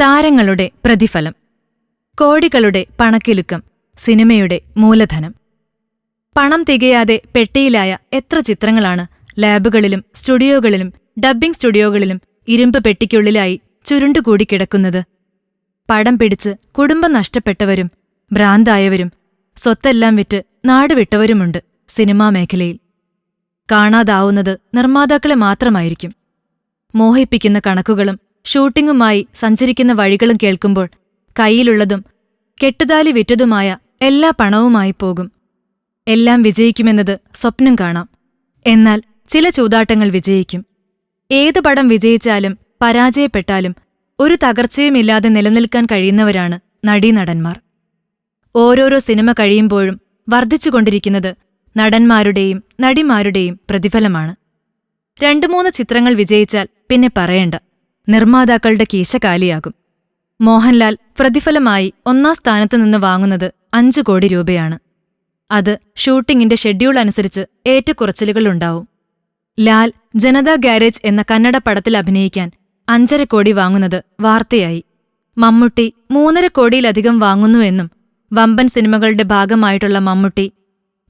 താരങ്ങളുടെ പ്രതിഫലം. കോടികളുടെ പണക്കിലുക്കം. സിനിമയുടെ മൂലധനം. പണം തികയാതെ പെട്ടിയിലായ എത്ര ചിത്രങ്ങളാണ് ലാബുകളിലും സ്റ്റുഡിയോകളിലും ഡബ്ബിംഗ് സ്റ്റുഡിയോകളിലും ഇരുമ്പ് പെട്ടിക്കുള്ളിലായി ചുരുണ്ടുകൂടി കിടക്കുന്നത്. പടം പിടിച്ച് കുടുംബം നഷ്ടപ്പെട്ടവരും ഭ്രാന്തായവരും സ്വത്തെല്ലാം വിറ്റ് നാടുവിട്ടവരുമുണ്ട് സിനിമാ മേഖലയിൽ. കാണാതാവുന്നത് നിർമ്മാതാക്കളെ മാത്രമായിരിക്കും. മോഹിപ്പിക്കുന്ന കണക്കുകളും ഷൂട്ടിങ്ങുമായി സഞ്ചരിക്കുന്ന വഴികളും കേൾക്കുമ്പോൾ കയ്യിലുള്ളതും കെട്ടുതാലി വിറ്റതുമായ എല്ലാ പണവുമായി പോകും. എല്ലാം വിജയിക്കുമെന്നത് സ്വപ്നം കാണാം. എന്നാൽ ചില ചൂതാട്ടങ്ങൾ വിജയിക്കും. ഏത് പടം വിജയിച്ചാലും പരാജയപ്പെട്ടാലും ഒരു തകർച്ചയുമില്ലാതെ നിലനിൽക്കാൻ കഴിയുന്നവരാണ് നടീനടന്മാർ. ഓരോരോ സിനിമ കഴിയുമ്പോഴും വർദ്ധിച്ചുകൊണ്ടിരിക്കുന്നത് നടന്മാരുടെയും നടിമാരുടെയും പ്രതിഫലമാണ്. രണ്ടു മൂന്ന് ചിത്രങ്ങൾ വിജയിച്ചാൽ പിന്നെ പറയണ്ട. നിർമ്മാതാക്കളുടെ കീശ കാലിയാകും. മോഹൻലാൽ പ്രതിഫലമായി ഒന്നാം സ്ഥാനത്ത് നിന്ന് വാങ്ങുന്നത് അഞ്ചു കോടി രൂപയാണ്. അത് ഷൂട്ടിംഗിന്റെ ഷെഡ്യൂൾ അനുസരിച്ച് ഏറ്റക്കുറച്ചിലുകളുണ്ടാവും ലാൽ ജനതാ ഗാരേജ് എന്ന കന്നഡ പടത്തിൽ അഭിനയിക്കാൻ അഞ്ചര കോടി വാങ്ങുന്നത് വാർത്തയായി. മമ്മൂട്ടി മൂന്നര കോടിയിലധികം വാങ്ങുന്നുവെന്നും വമ്പൻ സിനിമകളുടെ ഭാഗമായിട്ടുള്ള മമ്മൂട്ടി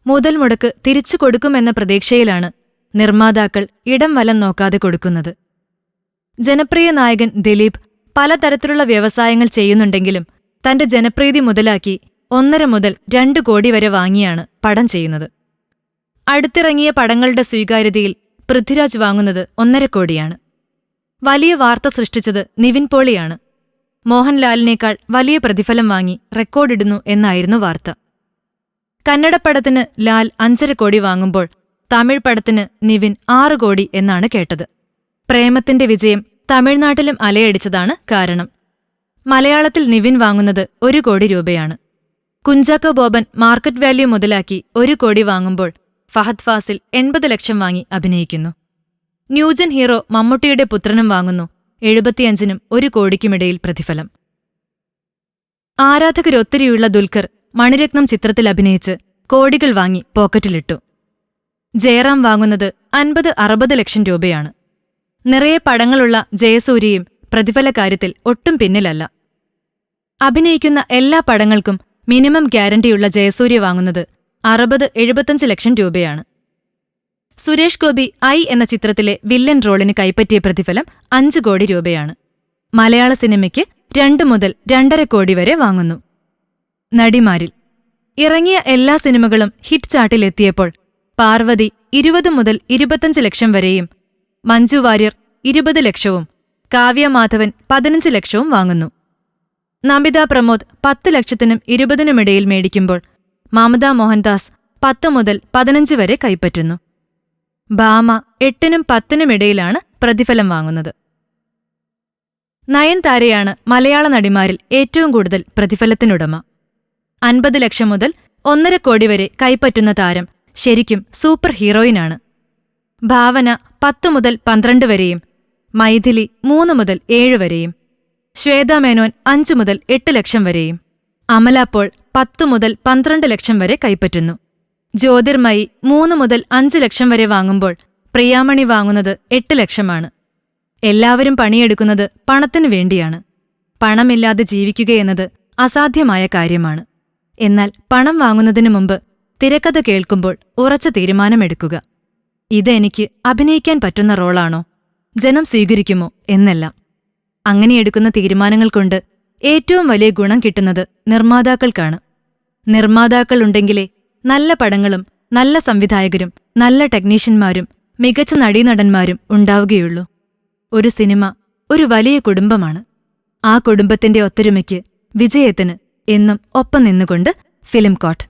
മുതൽ മുടക്ക് തിരിച്ചു കൊടുക്കുമെന്ന പ്രതീക്ഷയിലാണ് നിർമ്മാതാക്കൾ ഇടം വലം നോക്കാതെ കൊടുക്കുന്നത്. ജനപ്രിയ നായകൻ ദിലീപ് പലതരത്തിലുള്ള വ്യവസായങ്ങൾ ചെയ്യുന്നുണ്ടെങ്കിലും തന്റെ ജനപ്രീതി മുതലാക്കി ഒന്നര മുതൽ രണ്ടു കോടി വരെ വാങ്ങിയാണ് പടം ചെയ്യുന്നത്. അടുത്തിറങ്ങിയ പടങ്ങളുടെ സ്വീകാര്യതയിൽ പൃഥ്വിരാജ് വാങ്ങുന്നത് ഒന്നര കോടിയാണ്. വലിയ വാർത്ത സൃഷ്ടിച്ചത് നിവിൻ പോളിയാണ്. മോഹൻലാലിനേക്കാൾ വലിയ പ്രതിഫലം വാങ്ങി റെക്കോർഡിടുന്നു എന്നായിരുന്നു വാർത്ത. കന്നഡ പടത്തിന് ലാൽ അഞ്ചര കോടി വാങ്ങുമ്പോൾ തമിഴ് പടത്തിന് നിവിൻ ആറ് കോടി എന്നാണ് കേട്ടത്. പ്രേമത്തിന്റെ വിജയം തമിഴ്നാട്ടിലും അലയടിച്ചതാണ് കാരണം. മലയാളത്തിൽ നിവിൻ വാങ്ങുന്നത് ഒരു കോടി രൂപയാണ്. കുഞ്ചാക്കോ ബോബൻ മാർക്കറ്റ് വാല്യൂ മുതലാക്കി ഒരു കോടി വാങ്ങുമ്പോൾ ഫഹദ് ഫാസിൽ എൺപത് ലക്ഷം വാങ്ങി അഭിനയിക്കുന്നു. ന്യൂജൻ ഹീറോ മമ്മൂട്ടിയുടെ പുത്രനും വാങ്ങുന്നു എഴുപത്തിയഞ്ചിനും ഒരു കോടിക്കുമിടയിൽ പ്രതിഫലം. ആരാധകരൊത്തിരിയുള്ള ദുൽഖർ മണിരത്നം ചിത്രത്തിൽ അഭിനയിച്ച് കോടികൾ വാങ്ങി പോക്കറ്റിലിട്ടു. ജയറാം വാങ്ങുന്നത് അൻപത് അറുപത് ലക്ഷം രൂപയാണ്. നിറയെ പടങ്ങളുള്ള ജയസൂര്യയും പ്രതിഫലകാര്യത്തിൽ ഒട്ടും പിന്നിലല്ല. അഭിനയിക്കുന്ന എല്ലാ പടങ്ങൾക്കും മിനിമം ഗ്യാരണ്ടിയുള്ള ജയസൂര്യ വാങ്ങുന്നത് അറുപത് എഴുപത്തഞ്ച് ലക്ഷം രൂപയാണ്. സുരേഷ് ഗോപി ഐ എന്ന ചിത്രത്തിലെ വില്ലൻ റോളിന് കൈപ്പറ്റിയ പ്രതിഫലം അഞ്ച് കോടി രൂപയാണ്. മലയാള സിനിമയ്ക്ക് രണ്ടു മുതൽ രണ്ടര കോടി വരെ വാങ്ങുന്നു. നടിമാരിൽ. ഇറങ്ങിയ എല്ലാ സിനിമകളും ഹിറ്റ് ചാർട്ടിലെത്തിയപ്പോൾ പാർവതി ഇരുപത് മുതൽ ഇരുപത്തഞ്ച് ലക്ഷം വരെയും മഞ്ജു വാര്യർ ഇരുപത് ലക്ഷവും കാവ്യ മാധവൻ പതിനഞ്ച് ലക്ഷവും വാങ്ങുന്നു. നമിത പ്രമോദ് പത്ത് ലക്ഷത്തിനും ഇരുപതിനുമിടയിൽ മേടിക്കുമ്പോൾ മമത മോഹൻദാസ് പത്ത് മുതൽ പതിനഞ്ച് വരെ കൈപ്പറ്റുന്നു. ഭാമ എട്ടിനും പത്തിനുമിടയിലാണ് പ്രതിഫലം വാങ്ങുന്നത്. നയൻതാരയാണ് മലയാള നടിമാരിൽ ഏറ്റവും കൂടുതൽ പ്രതിഫലത്തിനുടമ. അൻപത് ലക്ഷം മുതൽ ഒന്നര കോടി വരെ കൈപ്പറ്റുന്ന താരം ശരിക്കും സൂപ്പർ ഹീറോയിനാണ്. ഭാവന പത്ത് മുതൽ പന്ത്രണ്ട് വരെയും. മൈഥിലി മൂന്ന് മുതൽ ഏഴ് വരെയും. ശ്വേതാ മേനോൻ അഞ്ചു മുതൽ എട്ട് ലക്ഷം വരെയും. അമല പത്തു മുതൽ പന്ത്രണ്ട് ലക്ഷം വരെ കൈപ്പറ്റുന്നു. ജ്യോതിർമയി മൂന്ന് മുതൽ അഞ്ച് ലക്ഷം വരെ വാങ്ങുമ്പോൾ പ്രിയാമണി വാങ്ങുന്നത് എട്ട് ലക്ഷമാണ്. എല്ലാവരും പണിയെടുക്കുന്നത് പണത്തിനു വേണ്ടിയാണ്. പണമില്ലാതെ ജീവിക്കുകയെന്നത് അസാധ്യമായ കാര്യമാണ്. എന്നാൽ പണം വാങ്ങുന്നതിനു മുമ്പ് തിരക്കഥ കേൾക്കുമ്പോൾ ഉറച്ച തീരുമാനമെടുക്കുക. ഇത് എനിക്ക് അഭിനയിക്കാൻ പറ്റുന്ന റോളാണോ? ജനം സ്വീകരിക്കുമോ എന്നല്ല. അങ്ങനെയെടുക്കുന്ന തീരുമാനങ്ങൾ കൊണ്ട് ഏറ്റവും വലിയ ഗുണം കിട്ടുന്നത് നിർമ്മാതാക്കൾക്കാണ്. നിർമ്മാതാക്കളുണ്ടെങ്കിലേ നല്ല പടങ്ങളും നല്ല സംവിധായകരും നല്ല ടെക്നീഷ്യന്മാരും മികച്ച നടീനടന്മാരും ഉണ്ടാവുകയുള്ളൂ. ഒരു സിനിമ ഒരു വലിയ കുടുംബമാണ്. ആ കുടുംബത്തിന്റെ ഒത്തൊരുമയ്ക്ക് വിജയത്തിന് എന്നും ഒപ്പം നിന്നുകൊണ്ട് ഫിലിം കോട്ട്.